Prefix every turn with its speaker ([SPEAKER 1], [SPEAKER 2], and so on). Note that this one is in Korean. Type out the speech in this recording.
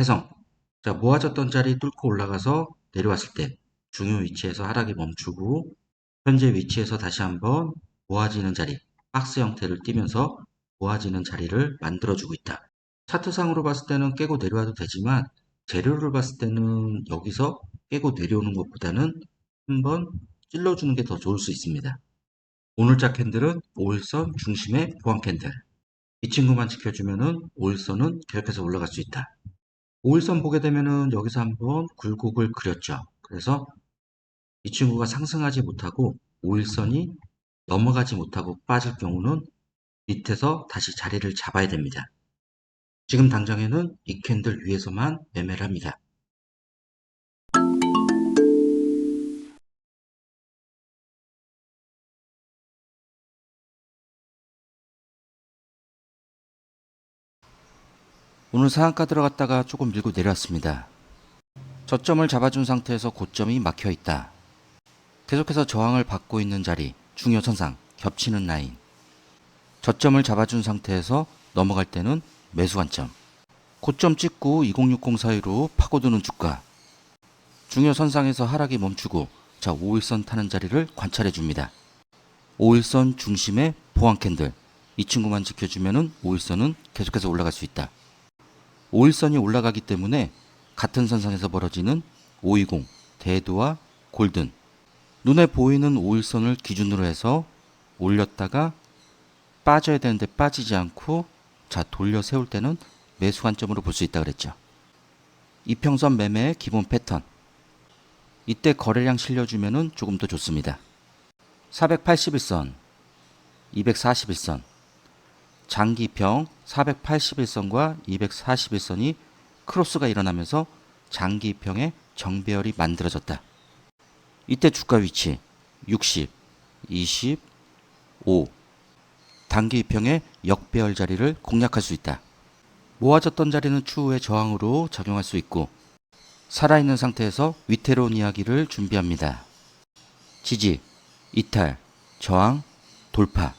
[SPEAKER 1] 해성. 자, 모아졌던 자리 뚫고 올라가서 내려왔을 때 중요 위치에서 하락이 멈추고 현재 위치에서 다시 한번 모아지는 자리, 박스 형태를 띠면서 모아지는 자리를 만들어주고 있다. 차트상으로 봤을 때는 깨고 내려와도 되지만 재료를 봤을 때는 여기서 깨고 내려오는 것보다는 한번 찔러주는 게 더 좋을 수 있습니다. 오늘자 캔들은 5일선 중심의 보안 캔들. 이 친구만 지켜주면 은 5일선은 계속해서 올라갈 수 있다. 5일선 보게 되면은 여기서 한번 굴곡을 그렸죠. 그래서 이 친구가 상승하지 못하고 5일선이 넘어가지 못하고 빠질 경우는 밑에서 다시 자리를 잡아야 됩니다. 지금 당장에는 이 캔들 위에서만 매매를 합니다. 오늘 상한가 들어갔다가 조금 밀고 내려왔습니다. 저점을 잡아준 상태에서 고점이 막혀 있다. 계속해서 저항을 받고 있는 자리, 중요 선상, 겹치는 라인. 저점을 잡아준 상태에서 넘어갈 때는 매수 관점. 고점 찍고 2060 사이로 파고드는 주가. 중요 선상에서 하락이 멈추고 자 5일선 타는 자리를 관찰해 줍니다. 5일선 중심의 보안 캔들. 이 친구만 지켜주면은 5일선은 계속해서 올라갈 수 있다. 5일선이 올라가기 때문에 같은 선상에서 벌어지는 520, 대도와 골든. 눈에 보이는 5일선을 기준으로 해서 올렸다가 빠져야 되는데 빠지지 않고 자 돌려 세울 때는 매수 관점으로 볼 수 있다 그랬죠. 이평선 매매의 기본 패턴. 이때 거래량 실려주면은 조금 더 좋습니다. 481선, 241선, 장기평 481선과 241선이 크로스가 일어나면서 장기평의 정배열이 만들어졌다. 이때 주가 위치 60, 20, 5 단기평의 역배열 자리를 공략할 수 있다. 모아졌던 자리는 추후에 저항으로 작용할 수 있고 살아있는 상태에서 위태로운 이야기를 준비합니다. 지지, 이탈, 저항, 돌파